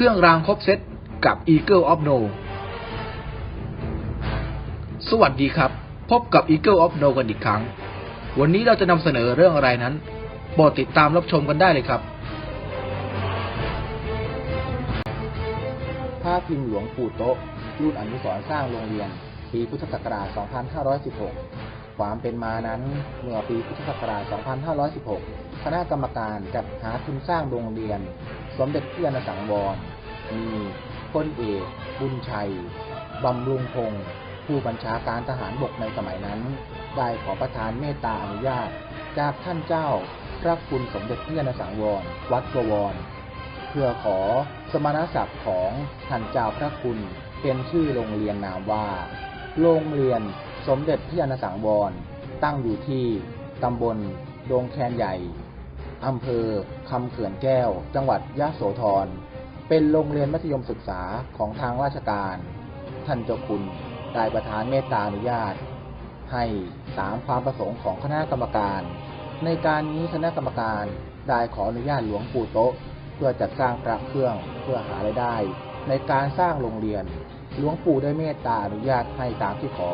เครื่องรางครบเซตกับ Eagle of No สวัสดีครับ พบกับ Eagle of No กันอีกครั้ง วันนี้เราจะนำเสนอเรื่องอะไรนั้นโปรดติดตามรับชมกันได้เลยครับภาพพิมพ์หลวงปู่โต๊ะรุ่นอนุสรสร้างโรงเรียน ปีพุทธศักราช 2516 ความเป็นมานั้นเมื่อปีพุทธศักราช 2516 คณะกรรมการจัดหาทุนสร้างโรงเรียน สมเด็จพระยาณสังวร มีพลเอกบุญชัย บำรุงพงศ์ผู้บัญชาการทหารบกในสมัยนั้น ได้ขอประทานเมตตาอนุญาต จากท่านเจ้าพระคุณสมเด็จพระยาณสังวร วัดบวร เพื่อขอสมณศักดิ์ของท่านเจ้าพระคุณเป็นชื่อโรงเรียนนามว่า โรงเรียนสมเด็จพระยาณสังวร ตั้งอยู่ที่ตำบลดงแคนใหญ่ อำเภอคำเขื่อนแก้ว จังหวัดยะโสธร เป็นโรงเรียนมัธยมศึกษาของทางราชการ ท่านเจ้าคุณได้ประทานเมตตาอนุญาต ให้ตามความประสงค์ของคณะกรรมการ ในการนี้คณะกรรมการได้ขออนุญาตหลวงปู่โต๊ะ เพื่อจัดสร้างพระเครื่องเพื่อหารายได้ ในการสร้างโรงเรียน หลวงปู่ได้เมตตาอนุญาตให้ตามที่ขอ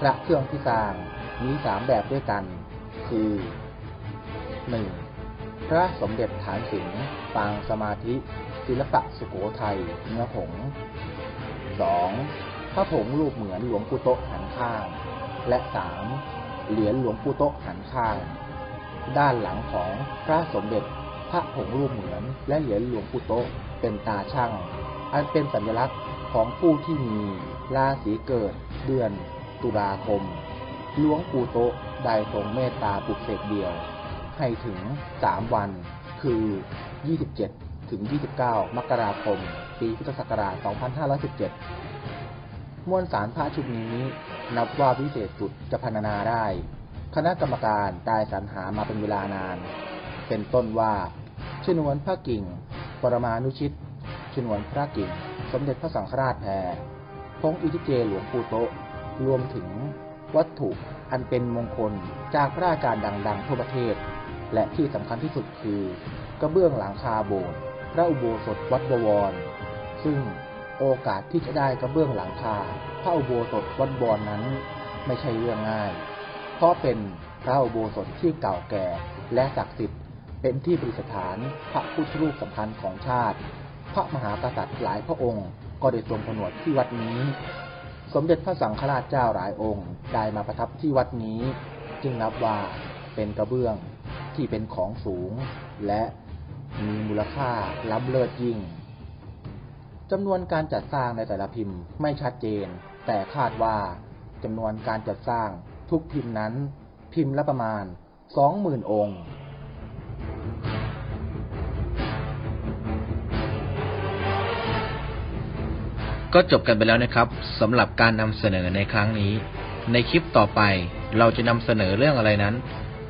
พระเครื่องที่สร้างมีสามแบบด้วยกัน คือ 1. พระสมเด็จฐานสิงห์ปางสมาธิ ศิลปะสุโขทัยเนื้อผง 2. พระผงรูปเหมือนหลวงปู่โตหันข้าง และ 3. เหรียญหลวงปู่โตหันข้าง ด้านหลังของพระสมเด็จพระผงรูปเหมือนและเหรียญหลวงปู่โตเป็นตาช่าง อันเป็นสัญลักษณ์ของผู้ที่มีราศีเกิดเดือนตุลาคมหลวงปู่โตได้ทรงเมตตาปลุกเสกเดียว ให้ถึง 3 วัน คือ 27 ถึง 29 มกราคม ปีพุทธศักราช 2517 มวลสารพระชุดนี้นับว่าวิเศษสุดจะพรรณนาได้ คณะกรรมการได้สรรหามาเป็นเวลานาน เป็นต้นว่าชนวนพระกิ่ง ปรมานุชิตชนวนพระกิ่ง สมเด็จพระสังฆราชแพรพงอิทิเจหลวงปู่โตรวมถึงวัตถุอันเป็นมงคลจากพระราชการดัง ๆ ทั่วประเทศ และที่สำคัญที่สุดคือกระเบื้องหลังคาโบสถ์พระอุโบสถวัดบวร ซึ่งโอกาสที่จะได้กระเบื้องหลังคา พระอุโบสถวัดบวรนั้น ไม่ใช่เรื่องง่าย เพราะเป็นพระอุโบสถที่เก่าแก่และศักดิ์สิทธิ์เป็นที่ประดิษฐานพระพุทธรูปสำคัญของชาติ พระมหากษัตริย์หลายพระองค์ ก็ได้ทรงผนวดที่วัดนี้ สมเด็จพระสังฆราชเจ้าหลายองค์ได้มาประทับที่วัดนี้ จึงนับว่าเป็นกระเบื้อง ที่เป็นของสูง และมีมูลค่าล้ำเลิศยิ่งจำนวนการจัดสร้างในแต่ละพิมพ์ไม่ชัดเจน แต่คาดว่าจำนวนการจัดสร้างทุกพิมพ์นั้น พิมพ์ละประมาณ 20,000 องค์ก็จบกันไปแล้วนะครับสำหรับการนำเสนอในครั้งนี้ ในคลิปต่อไปเราจะนำเสนอเรื่องอะไรนั้น